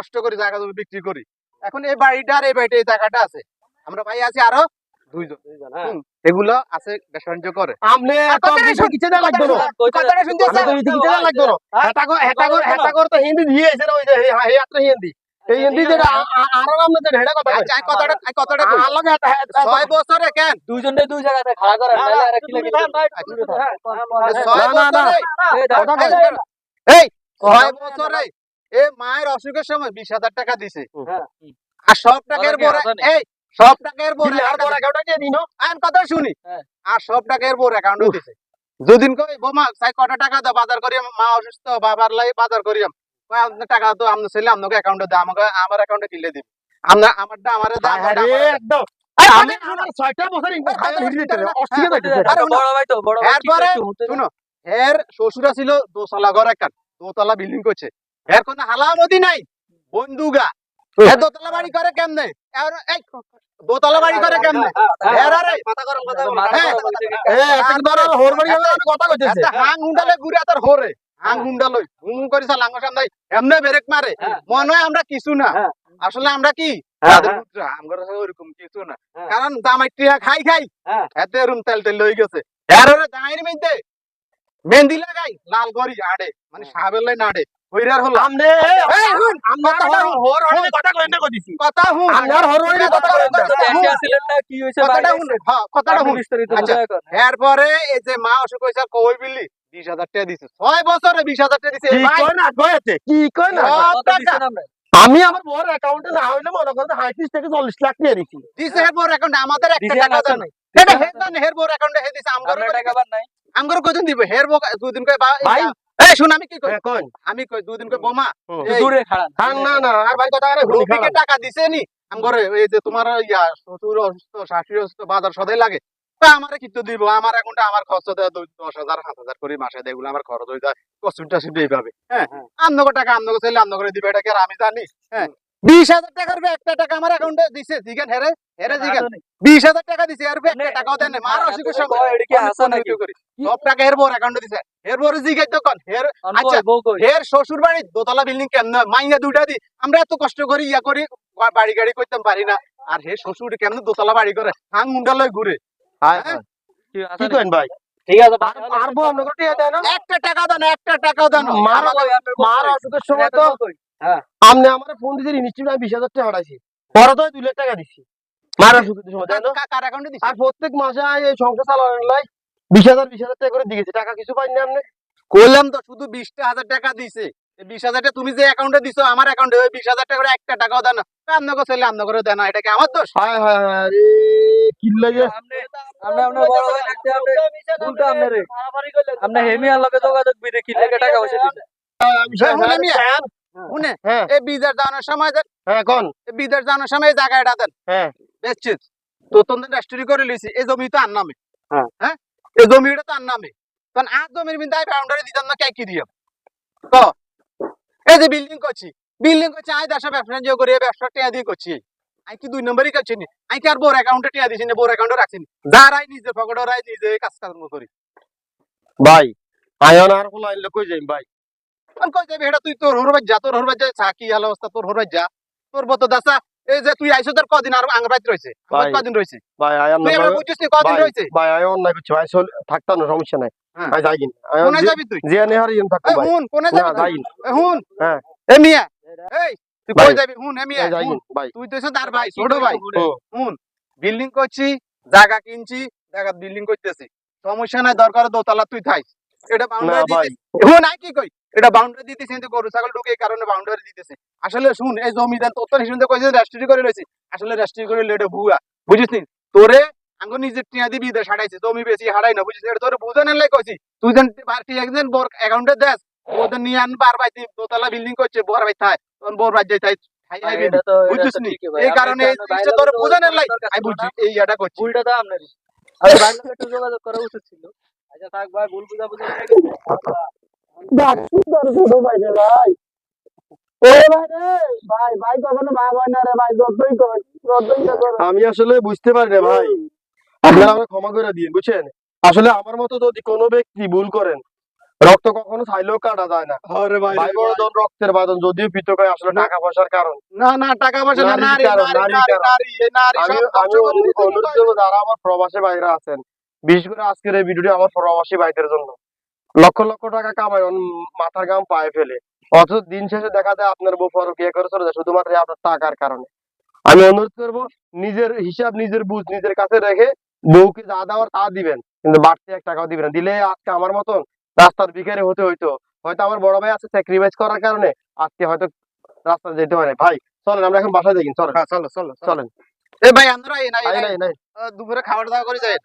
কষ্ট করে জায়গা জমি বিক্রি করি এখন এই বাড়িটা আর এই বাড়িটা এই জায়গাটা আছে আমরা ভাই আছি আরও দুইজন এগুলো আছে করে তো হিন্দি দিয়ে ওই যে হিন্দি এই হিন্দি যেটা কথা আচ্ছা, কথাটা কথাটা বছরে কেন দুইজনে দুই জায়গাতে খাড়া কি লাগে। বছরে। এই ছয় বছরে এ মায়ের অসুখের সময় বিশ হাজার টাকা দিছে। হ্যাঁ। আর সব টাকার বড় এই সব টাকার বড় আর বড় দিয়ে দিনো আমি কথা শুনি। হ্যাঁ। আর সব টাকার বড় অ্যাকাউন্টে দিছে। যদিন কই বোমা সাই কটা টাকা দাও বাজার করি মা অসুস্থ বাবার লাই বাজার করি কই আপনার টাকা তো আপনার ছেলে আপনাকে অ্যাকাউন্টে দাও আমাকে আমার অ্যাকাউন্টে কিনলে দিবি আমরা আমারটা আমারে দাও আরে একদম। আমি আমার ছয়টা বছর ইনকাম খাই হিন্দি দিতে অস্থির যাইতেছে আরে বড় ভাই তো বড় ভাই শুনো এর শ্বশুরা ছিল দোতলা ঘর একটা দোতলা বিল্ডিং করছে। এর কোনো হালামতি নাই। বন্ধুগা দোতলা বাড়ি করে কেমনে? এর এই দোতলা বাড়ি করে কেমনে? এর আরে মাথা গরম কথা হ্যাঁ। এ একটা ধরো হোর বাড়ি গেলে কথা কইতেছে। হাং হুন্ডালে ঘুরে তার হরে। হাং হুন্ডালই হুম করিস লাঙ্গ সামনে এমনে ব্রেক মারে। হ্যাঁ। মনে হয় আমরা কিছু না। হ্যাঁ। আসলে আমরা কি? আমরা ওরকম কিছু না। কারণ দামাই টিয়া খাই খাই। এতে রুম তেল তেল লই গেছে। এর দাঁড়িয়ে মেহেন্দি লাগাই লাল গরি আড়ে। মানে সাবেল লাই নাড়ে হইরার হলো। আমনে এই কথা হোর হুন, হোর বাড়ি কই না কথা হুন। আপনার হোর বাড়ি কথা কই না কথা হুন, ছিলেন না কি হইছে কথাটা হুন হ্যাঁ, কথাটা হুন। বিস্তারিত আচ্ছা। বুঝায় কর এরপরে এই যে মা অসুখ হয়েছে কই বিল্লি বিশ হাজার টাকা দিছে। ছয় বছরে বিশ হাজার টাকা দিছে। কি কয় না কইতে কি কয় না? সব কত টাকা দিছেন আমরা আমি আমার বড় অ্যাকাউন্টে না হইলে মনে করেন 35 থেকে 40 লাখ নিয়ে দিছি। দিছে হের বোর অ্যাকাউন্টে আমাদের একটা টাকা নাই এটা হের দেন হের অ্যাকাউন্টে হে দিছে আমগর আমরা টাকা নাই আমগর কতদিন দিব? হের বো দুদিন কই বা ভাই। এই শুন আমি কি কই? হ্যাঁ কোন আমি কই দুদিন কই বোমা? দূরে হ্যাঁ না না আর ভাই কথা আরে টাকা দিছে নি? আমগর এই যে তোমার ইয়া শ্বশুর অসুস্থ শাশুড়ি অসুস্থ বাজার সদাই লাগে। তা আমারে কিন্তু দিব আমার অ্যাকাউন্টে আমার খরচ দেয় দশ হাজার সাত হাজার করে মাসে দেয় এগুলো আমার খরচ হয়ে যায়। কষ্ট টসুট এইভাবে হ্যাঁ। আমনগর টাকা আমনগর ছেলে আমনগরে দিবে এটা কি আর আমি জানি? হ্যাঁ? বিশ হাজার টাকার একটা টাকা আমার অ্যাকাউন্টে দিছে জিগান হেরে হেরে জিগান। বিশ হাজার টাকা দিছে এর একটা টাকাও দেন। মার করি সব টাকা এর বোর অ্যাকাউন্টে দিছে। এর বোর জিগাই তো কোন এর আচ্ছা। এর শ্বশুর বাড়ি দোতলা বিল্ডিং কেমন? মাইয়া দুইটা দি। আমরা এত কষ্ট করি ইয়া করি বাড়ি গাড়ি করতাম পারি না। আর হে শ্বশুর কেমন দোতলা বাড়ি করে হাং মুন্ডা লয় ঘুরে। হ্যাঁ? কি ভাই? ঠিক আছে আর একটা টাকা দেন একটা টাকাও দেন। মার মার অসুখের সময় তো। আপনি আমার ফোন দিতে ইনস্টিটিউট আমি 20000 টাকা হারাইছি। পরে তো 2 লাখ টাকা দিছি। মার অসুখের সময় তাই না কার অ্যাকাউন্টে দিছে? আর প্রত্যেক মাসে এই সংসার চালানোর লাই 20000 20000 টাকা করে দিয়েছি। টাকা কিছু পাইনি আপনি কইলাম তো শুধু বিশটা হাজার টাকা দিছে। এই বিশ হাজার টাকা তুমি যে অ্যাকাউন্টে দিছো আমার অ্যাকাউন্টে ওই বিশ হাজার টাকা করে একটা টাকাও দেন আপনাকে ছেলে আপনাকে দেন না। এটা কি আমার দোষ? হায় হায় হায় রে কি লাগে? আমরা আমরা বড় ভাই লাগতে আমরা উল্টা আপনারে আমরা হেমিয়ার লগে যোগাযোগ বিরে কি লাগে টাকা পয়সা দিছে। আমি হ্যাঁ, শুনে। হ্যাঁ। শুনে? হ্যাঁ। এই বিদেশ যাওয়ার সময় দেন হ্যাঁ এই বিদেশ যাওয়ার সময় জায়গাটা দেন। হ্যাঁ। তো তোদের রেস্টুরি করে লিছি এই জমি তো আর নামে। হ্যাঁ। এই জমিটা তো আর নামে। কারণ আর জমির বিন্দু বাউন্ডারি দিতাম না কে কি দিয়াম ক? এই যে বিল্ডিং করছি। বিল্ডিং করছি আই দেশে ব্যবসা বাণিজ্য করে ব্যবসা টিয়া দিয়ে করছি। আই কি দুই নম্বরই করছি নি? আই কি আর বোর অ্যাকাউন্টে টিয়া দিছি না বোর অ্যাকাউন্টে রাখছি নি? যারাই নিজে পকেটে রাই নিজে কাজ কর্ম করি। ভাই আয়ন আর হলো আইলে কই যাই ভাই? আমি কই যাবি? এটা তুই তোর হরবাই যা তোর হরবাই যা হাল অবস্থা তোর হরবাই যা। তোর বত দাসা এই যে তুই আইছো তোর কদিন আর রয়েছে ভাই, কদিন রয়েছে ভাই আয়ন তুই বুঝছিস নি কদিন ভাই রয়েছে ভাই না কিছু ভাই চল থাকতা না সমস্যা নাই। হ্যাঁ। ভাই যাই কোনে। যাবি তুই? যে নে হারিয়ে থাকতো ভাই। হুন কোনে যাবি যাই হুন। হ্যাঁ। এ মিয়া। এই তুই কই যাবি? হুন এ মিয়া ভাই তুই তো তার ভাই ছোট ভাই। হুন বিল্ডিং করছি জায়গা কিনছি জায়গা বিল্ডিং করতেছি। সমস্যা নাই দরকার দোতলা তুই থাই এটা বাউন্ডারি হুন আই কি কই? এটা বাউন্ডারি দিতেছে কিন্তু গরু ছাগল ঢুকে এই কারণে বাউন্ডারি দিতেছে। আসলে শুন এই জমি দেন তোর তো হিসেবে কইছে রেস্ট্রি করে লইছি। আসলে রেস্ট্রি করে লেটে ভুয়া বুঝিস তোরে আঙ্গ নিজে টিয়া দিবি দে সাড়াইছে জমি বেশি হারাই না বুঝিস এটা তোরে বুঝানোর লাই কইছি। তুই যেন পার্টি একজন বোর অ্যাকাউন্টে দেস ওদের নিয়ে আন বার বাইতে দোতলা বিল্ডিং করছে বোর বাই থাই তখন বোর বাই যাই থাই এটা এটা বুঝছিস নি? এই কারণে এই জিনিসটা তোরে বোঝানোর লাই। আমি বুঝছি এই ইয়াটা করছি। ভুলটা তো আপনারই। আর একটু যোগাযোগ করা উচিত ছিল। আচ্ছা থাক ভাই ভুল বুঝা বুঝা হয়ে ছোট ভাই। রে ভাই হয় আমি আসলে বুঝতে পারি না ভাই। আপনারা আমাকে ক্ষমা করে দিন বুঝছেন? আসলে আমার মতো যদি কোনো ব্যক্তি ভুল করেন রক্ত কখনো চাইলেও কাটা যায় না। আরে ভাই ভাই বড়জন রক্তের বাদন যদিও পৃথক হয় আসলে টাকা পয়সার কারণ। না না টাকা পয়সা না নারী নারী নারী নারী আমি অনুরোধ। যারা আমার প্রবাসী ভাইরা আছেন বিশেষ করে আজকের এই ভিডিওটি আমার প্রবাসী ভাইদের জন্য। লক্ষ লক্ষ টাকা কামায় মাথার গাম পায়ে ফেলে। অথচ দিন শেষে দেখা যায় আপনার বউ পর বিয়ে করে চলে যায় শুধুমাত্র আপনার টাকার কারণে। আমি অনুরোধ করব নিজের হিসাব নিজের বুঝ নিজের কাছে রেখে বউকে যা দেওয়ার তা দিবেন কিন্তু বাড়তি এক টাকাও দিবেন দিলে আজকে আমার মতন রাস্তার ভিখারি হতে হইতো। হয়তো আমার বড় ভাই আছে স্যাক্রিফাইস করার কারণে আজকে হয়তো রাস্তা যেতে হয় না ভাই চলেন আমরা এখন বাসায় দেখি চলেন। হ্যাঁ, চলো চলো চলো। চলেন। এই ভাই আমরা দুপুরে খাওয়া দাওয়া করে যাই।